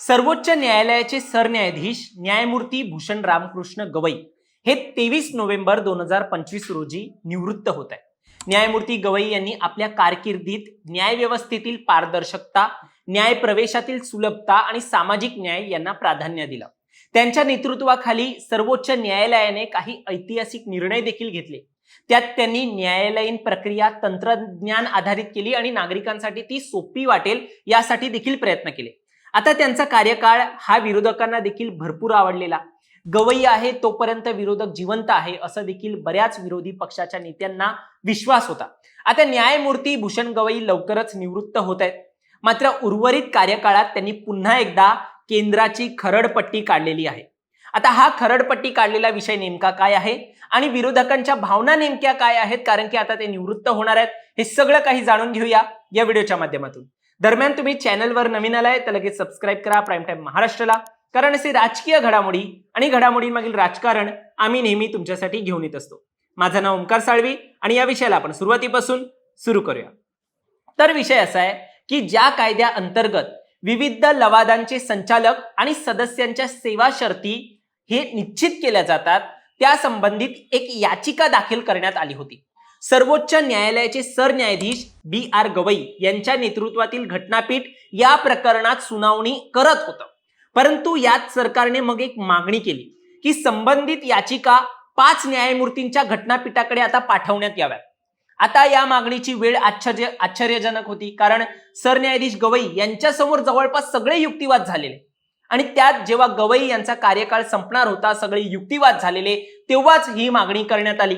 सर्वोच्च न्यायालयाचे सरन्यायाधीश न्यायमूर्ती भूषण रामकृष्ण गवई हे तेवीस नोव्हेंबर दोन हजार पंचवीस रोजी निवृत्त होत आहे न्यायमूर्ती गवई यांनी आपल्या कारकिर्दीत न्यायव्यवस्थेतील पारदर्शकता न्याय प्रवेशातील सुलभता आणि सामाजिक न्याय यांना प्राधान्य दिलं. त्यांच्या नेतृत्वाखाली सर्वोच्च न्यायालयाने काही ऐतिहासिक निर्णय देखील घेतले. त्यात त्यांनी न्यायालयीन प्रक्रिया तंत्रज्ञान आधारित केली आणि नागरिकांसाठी ती सोपी वाटेल यासाठी देखील प्रयत्न केले. आता त्यांचा कार्यकाळ हा विरोधकांना देखील भरपूर आवडलेला. गवई आहे तोपर्यंत विरोधक जिवंत आहे असं देखील बऱ्याच विरोधी पक्षाच्या नेत्यांना विश्वास होता. आता न्यायमूर्ती भूषण गवई लवकरच निवृत्त होत आहेत. मात्र उर्वरित कार्यकाळात त्यांनी पुन्हा एकदा केंद्राची खरडपट्टी काढलेली आहे. आता हा खरडपट्टी काढलेला विषय नेमका काय आहे? आणि विरोधकांच्या भावना नेमक्या काय आहेत? कारण की आता ते निवृत्त होणार आहेत. हे सगळं काही जाणून घेऊया या व्हिडिओच्या माध्यमातून. दरम्यान तुम्ही चॅनलवर नवीन आलाय तर लगेच सबस्क्राईब करा. प्राईम टाईम महाराष्ट्राला. कारण असे राजकीय घडामोडी आणि घडामोडींमागील राजकारण आम्ही नेहमी तुमच्यासाठी घेऊन येत असतो. माझं नाव ओंकार साळवी आणि या विषयाला आपण सुरुवातीपासून सुरू करूया. तर विषय असा आहे की ज्या कायद्या अंतर्गत विविध लवादांचे संचालक आणि सदस्यांच्या सेवा शर्ती हे निश्चित केल्या जातात त्या संबंधित एक याचिका दाखल करण्यात आली होती. सर्वोच्च न्यायालयाचे सरन्यायाधीश बी आर गवई यांच्या नेतृत्वातील घटनापीठ या प्रकरणात सुनावणी करत होतं. परंतु यात सरकारने मग एक मागणी केली की संबंधित याचिका पाच न्यायमूर्तींच्या घटनापीठाकडे आता पाठवण्यात याव्यात. आता या मागणीची वेळ आश्चर्य आश्चर्यजनक होती कारण सरन्यायाधीश गवई यांच्यासमोर जवळपास सगळे युक्तिवाद झालेले. आणि त्यात जेव्हा गवई यांचा कार्यकाळ संपणार होता सगळे युक्तिवाद झालेले तेव्हाच ही मागणी करण्यात आली.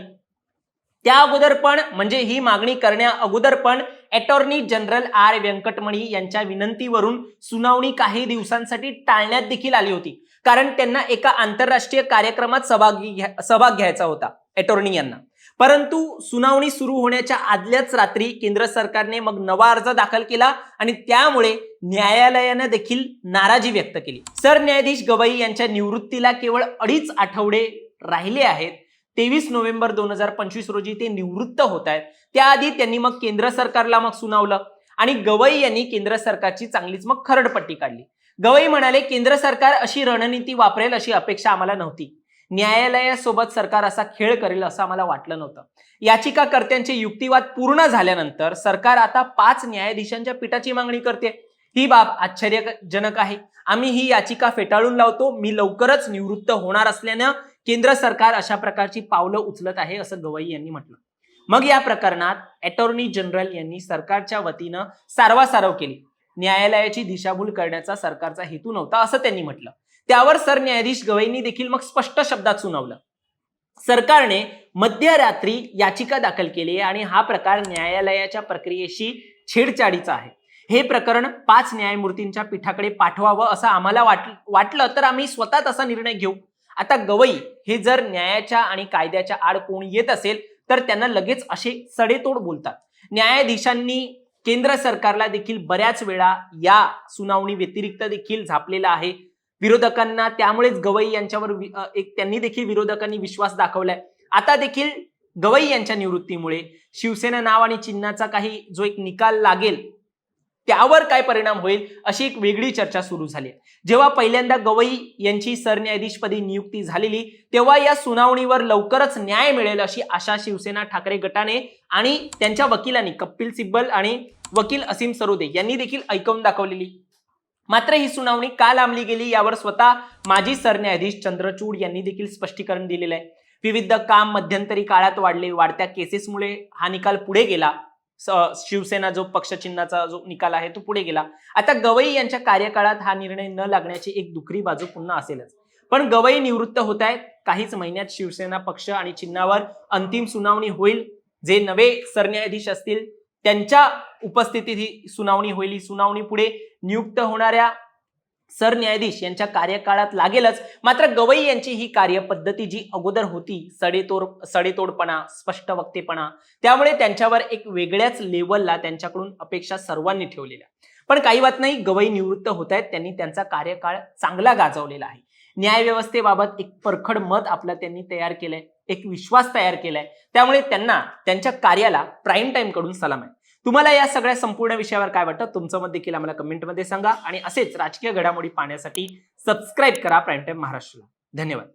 त्या अगोदर पण म्हणजे ही मागणी करण्या अगोदर पण अटॉर्नी जनरल आर. व्यंकटमणी यांच्या विनंतीवरून सुनावणी काही दिवसांसाठी टाळण्यात देखील आली होती. कारण त्यांना एका आंतरराष्ट्रीय कार्यक्रमात सहभागी सहभाग घ्यायचा होता अटॉर्नी यांना. परंतु सुनावणी सुरू होण्याच्या आदल्याच रात्री केंद्र सरकारने मग नवा अर्ज दाखल केला आणि त्यामुळे न्यायालयानं देखील नाराजी व्यक्त केली. सरन्यायाधीश गवई यांच्या निवृत्तीला केवळ अडीच आठवडे राहिले आहेत. तेवीस नोव्हेंबर दोन हजार पंचवीस रोजी ते निवृत्त होत आहेत. त्याआधी त्यांनी मग केंद्र सरकारला मग सुनावलं आणि गवई यांनी केंद्र सरकारची चांगलीच मग खरडपट्टी काढली. गवई म्हणाले केंद्र सरकार अशी रणनीती वापरेल अशी अपेक्षा आम्हाला नव्हती. न्यायालयासोबत सरकार असा खेळ करेल असं आम्हाला वाटलं नव्हतं. याचिकाकर्त्यांचे युक्तिवाद पूर्ण झाल्यानंतर सरकार आता पाच न्यायाधीशांच्या पीठाची मागणी करते. ही बाब आश्चर्यजनक आहे. आम्ही ही याचिका फेटाळून लावतो. मी लवकरच निवृत्त होणार असल्यानं केंद्र सरकार अशा प्रकारची पावलं उचलत आहे असं गवई यांनी म्हटलं. मग या प्रकरणात अटॉर्नी जनरल यांनी सरकारच्या वतीनं सारवासारव केली. न्यायालयाची दिशाभूल करण्याचा सरकारचा हेतू नव्हता असं त्यांनी म्हटलं. त्यावर सरन्यायाधीश गवईंनी देखील मग स्पष्ट शब्दात सुनावलं. सरकारने मध्यरात्री याचिका दाखल केली आहे आणि हा प्रकार न्यायालयाच्या प्रक्रियेशी छेडछाडीचा आहे. हे प्रकरण पाच न्यायमूर्तींच्या पीठाकडे पाठवावं असं आम्हाला वाट वाटलं तर आम्ही स्वतःच असा निर्णय घेऊ. आता गवई हे जर न्यायाच्या आणि कायद्याच्या आड कोण येत असेल तर त्यांना लगेच असे सडेतोड बोलतात. न्यायाधीशांनी केंद्र सरकारला देखील बऱ्याच वेळा या सुनावणी व्यतिरिक्त देखील झापलेला आहे. विरोधकांना त्यामुळेच गवई यांच्यावर एक त्यांनी देखील विरोधकांनी विश्वास दाखवलाय. आता देखील गवई यांच्या निवृत्तीमुळे शिवसेना नाव आणि चिन्हाचा काही जो एक निकाल लागेल त्यावर काय परिणाम होईल अशी एक वेगळी चर्चा सुरू झाली आहे. जेव्हा पहिल्यांदा गवई यांची सरन्यायाधीशपदी नियुक्ती झालेली तेव्हा या सुनावणीवर लवकरच न्याय मिळेल अशी आशा शिवसेना ठाकरे गटाने आणि त्यांच्या वकिलांनी कपिल सिब्बल आणि वकील असीम सरोदे यांनी देखील ऐकवून दाखवलेली. मात्र ही सुनावणी का लांबली गेली यावर स्वतः माजी सरन्यायाधीश चंद्रचूड यांनी देखील स्पष्टीकरण दिलेलं आहे. विविध काम मध्यंतरी काळात वाढले वाढत्या केसेसमुळे हा निकाल पुढे गेला. शिवसेना जो पक्षचिन्हाचा जो निकाल आहे तो पुढे गेला. आता गवई यांच्या कार्यकाळात हा निर्णय न लागण्याची एक दुखरी बाजू पुन्हा असेलच. पण गवई निवृत्त होत आहेत काहीच महिन्यात शिवसेना पक्ष आणि चिन्हावर अंतिम सुनावणी होईल. जे नवे सरन्यायाधीश असतील त्यांच्या उपस्थितीत ही सुनावणी होईल. ही सुनावणी पुढे नियुक्त होणाऱ्या सरन्यायाधीश यांच्या कार्यकाळात लागेलच. मात्र गवई यांची ही कार्यपद्धती जी अगोदर होती सडेतोड सडेतोडपणा स्पष्ट वक्तेपणा त्यामुळे त्यांच्यावर एक वेगळ्याच लेवलला त्यांच्याकडून अपेक्षा सर्वांनी ठेवलेल्या. पण काही वात नाही गवई निवृत्त होत आहेत त्यांनी त्यांचा कार्यकाळ चांगला गाजवलेला आहे. न्यायव्यवस्थेबाबत एक परखड मत आपलं त्यांनी तयार केलंय एक विश्वास तयार केलाय. त्यामुळे त्यांना त्यांच्या कार्याला प्राईम टाईमकडून सलाम आहे. तुम्हाला या सगळ्या संपूर्ण विषयावर काय वाटतं तुमचं मत देखील आम्हाला कमेंटमध्ये सांगा. आणि असेच राजकीय घडामोडी पाहण्यासाठी सबस्क्राईब करा प्राईम टाईम महाराष्ट्रला धन्यवाद.